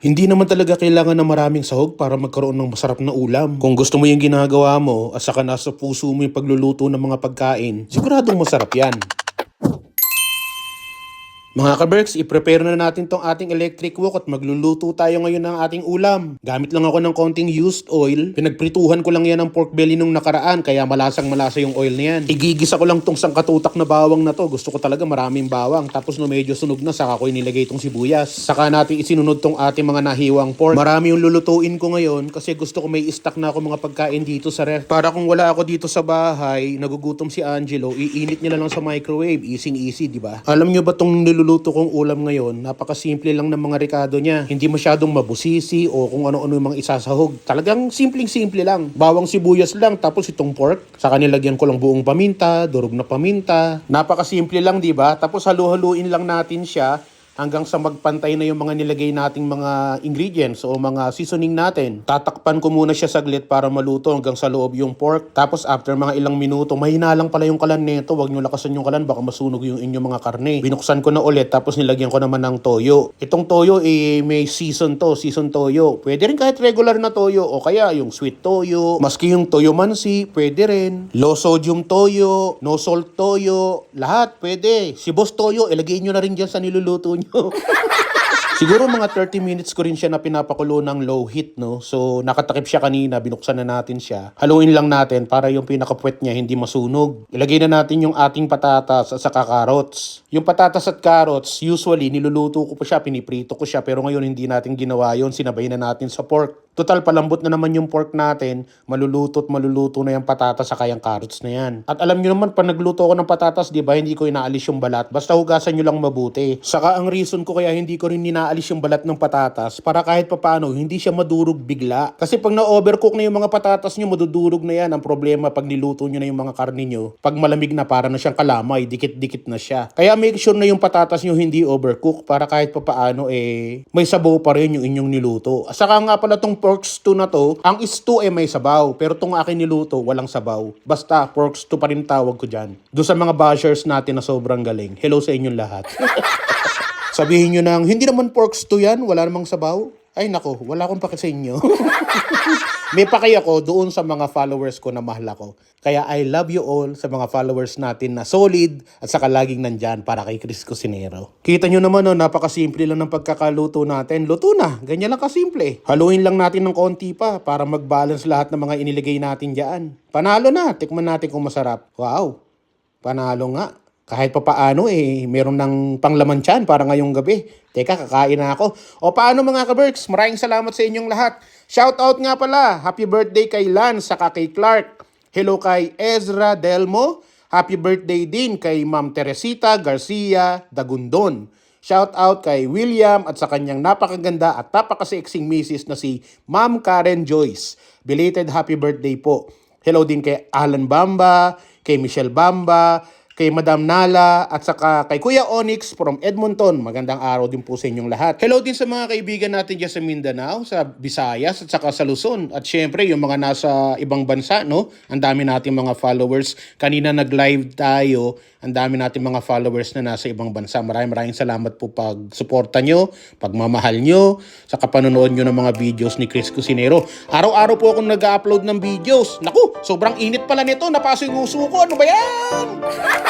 Hindi naman talaga kailangan ng maraming sahog para magkaroon ng masarap na ulam. Kung gusto mo yung ginagawa mo at saka nasa puso mo yung pagluluto ng mga pagkain, siguradong masarap yan. Mga kaberks, i-prepare na natin tong ating electric wok at magluluto tayo ngayon ng ating ulam. Gamit lang ako ng konting used oil. Pinagprituhan ko lang yan ng pork belly nung nakaraan kaya malasang malasa yung oil na yan. Igigisa ko lang tong sangkatutak na bawang na to. Gusto ko talaga maraming bawang. Tapos no medyo sunog na saka ko inilagay tong sibuyas. Saka natin isinunod tong ating mga nahiwang pork. Marami yung lulutuin ko ngayon kasi gusto ko may stock na ako mga pagkain dito sa ref. Para kung wala ako dito sa bahay, nagugutom si Angelo, iinit niya na lang sa microwave. Easy easy, di ba? Alam niyo ba tong niluluto kong ulam ngayon? Napakasimple lang ng mga rekado niya. Hindi masyadong mabusisi o kung ano-ano yung mga isasahog. Talagang simpleng-simple lang. Bawang sibuyas lang tapos itong pork. Saka nilagyan ko lang buong paminta, durog na paminta. Napakasimple lang, di ba? Tapos halu-haluin lang natin siya hanggang sa magpantay na yung mga nilagay nating mga ingredients o mga seasoning natin. Tatakpan ko muna siya saglit para maluto hanggang sa loob yung pork. Tapos after mga ilang minuto, mahina lang pala yung kalan nito. Huwag nyo lakasan yung kalan, baka masunog yung inyong mga karne. Binuksan ko na ulit tapos nilagyan ko naman ng toyo. Itong toyo eh, may season to, season toyo. Pwede rin kahit regular na toyo o kaya yung sweet toyo. Maski yung toyo mansi, pwede rin. Low sodium toyo, no salt toyo, lahat pwede. Si Boss Toyo, ilagay nyo na rin dyan sa niluluto nyo. Siguro mga 30 minutes ko rin siya na pinapakulo ng low heat, no? So, nakatakip siya kanina, binuksan na natin siya. Haluin lang natin para yung pinakapwet niya hindi masunog. Ilagay na natin yung ating patatas at saka carrots. Yung patatas at carrots, usually, niluluto ko pa siya, piniprito ko siya, pero ngayon hindi natin ginawa yon sinabay na natin sa pork. Total, palambot na naman yung pork natin, maluluto at maluluto na yung patatas saka yung carrots na yan. At alam nyo naman, pag nagluto ako ng patatas, di ba, hindi ko inaalis yung balat. Basta hugasan nyo lang mabuti. Saka ang reason ko kaya hindi ko rin inaalis yung balat ng patatas, para kahit papano, hindi siya madurog bigla. Kasi pag na-overcook na yung mga patatas nyo, madudurog na yan. Ang problema, pag niluto nyo na yung mga karne nyo, pag malamig na, para na siyang kalamay, dikit-dikit na siya. Kaya make sure na yung patatas nyo hindi overcook, para kahit papaano, eh, may sabaw pa rin yung inyong niluto. Saka nga pala tong pork stew na to, ang stew eh may sabaw, pero tong akin niluto, walang sabaw. Basta, pork stew pa rin tawag ko dyan. Doon sa mga bashers natin na sobrang galing, hello sa inyong lahat. Sabihin nyo nang, hindi naman pork stew yan, wala namang sabaw. Ay nako, wala akong paki sa inyo. May paki ako doon sa mga followers ko na mahal ako. Kaya I love you all sa mga followers natin na solid at saka laging nandyan para kay Chris Cusinero. Kita nyo naman no, napakasimple lang ng pagkakaluto natin. Luto na, ganyan lang kasimple. Haluin lang natin ng konti pa para mag-balance lahat ng mga iniligay natin dyan. Panalo na, tikman natin kung masarap. Wow, panalo nga. Kahit pa paano eh, meron ng panglaman tiyan para ngayong gabi. Teka, kakain na ako. O paano mga ka-Berks? Maraming salamat sa inyong lahat. Shout out nga pala. Happy birthday kay Lance saka kay Clark. Hello kay Ezra Delmo. Happy birthday din kay Ma'am Teresita Garcia Dagundon. Shout out kay William at sa kanyang napakaganda at napakasexing misis na si Ma'am Karen Joyce. Belated happy birthday po. Hello din kay Alan Bamba, kay Michelle Bamba, kay Madam Nala at saka kay Kuya Onyx from Edmonton. Magandang araw din po sa inyong lahat. Hello din sa mga kaibigan natin dyan sa Mindanao, sa Visayas at saka sa Luzon. At syempre yung mga nasa ibang bansa, no? Ang dami nating mga followers. Kanina nag-live tayo, ang dami nating mga followers na nasa ibang bansa. Maraming maraming salamat po pag suporta nyo, pagmamahal nyo, sa kapanonood nyo ng mga videos ni Chris Cusinero. Araw-araw po akong nag-upload ng videos. Naku, sobrang init pala nito. Napaso yung uso ko. Ano ba yan?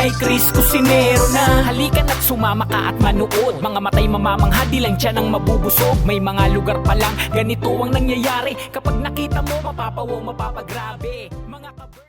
Kay Chris Cusinero na. Halika na't sumama ka at manood. Mga matay mamamangha di lang dyan ang mabubusog. May mga lugar pa lang ganito ang nangyayari. Kapag nakita mo mapapawaw mapapagrabe. Mga kaber-